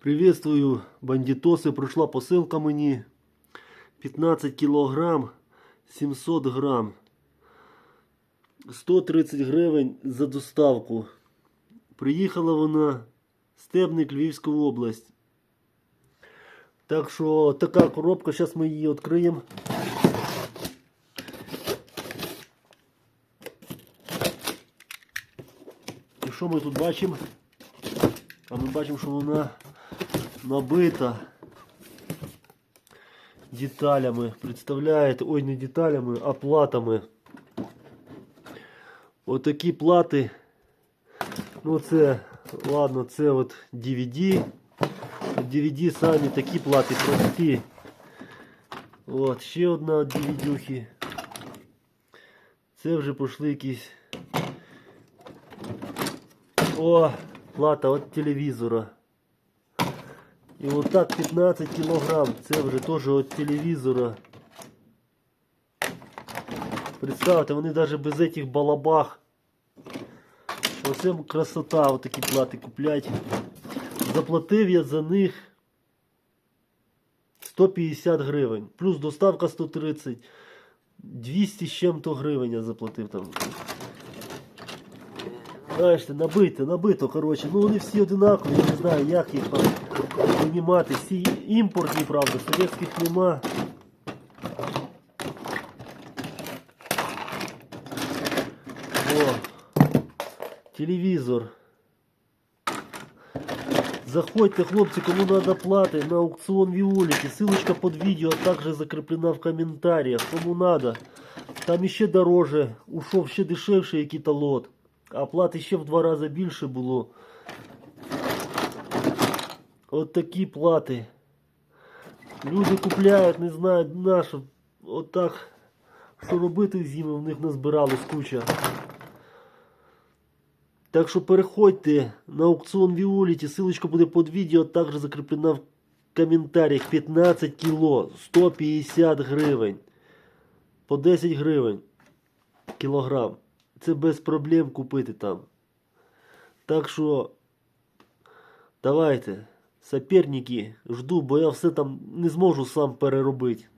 Приветствую, бандитоси. Прийшла посилка мені. 15 кілограм, 700 грам. 130 гривень за доставку. Приїхала вона Стебник Львівська область. Так що така коробка, зараз ми її відкриємо. І що ми тут бачимо? А ми бачимо, що вона набита деталями. Представляєте? Ой, не деталями, а платами. Отакі плати. Ну це, ладно, це от DVD. DVD самі такі плати прості. От, ще одна от DVD. Це вже пішли якісь. О, плата от телевізора. І отак 15 кілограм. Це вже теж від телевізора. Представте, вони навіть без этих балабах. Оце красота, отакі плати куплять. Заплатив я за них 150 гривень. Плюс доставка 130. 200 з чим-то гривень я заплатив там. Знаєте, набито, набито, коротше. Ну вони всі одинакові, я не знаю, як їх винімати. Всі імпортні, правда, совєтських нема. О, телевізор. Заходьте, хлопці, кому надо плати на аукцион Виолики. Ссылочка под видео а также закреплена в комментариях. Кому надо. Там іще дороже, ушов ще дешевше який-то лот. А плати ще в два рази більше було. От такі плати. Люди купляють, не знають на що. От так. Що робити зиму в них назбиралось куча. Так що переходьте на аукціон Віоліті, ссылочка буде під відео, також закріплена в коментарях. 15 кіло, 150 гривень. По 10 гривень кілограм. Це без проблем купити там. Так що давайте, соперники, жду, бо я все там не зможу сам переробити.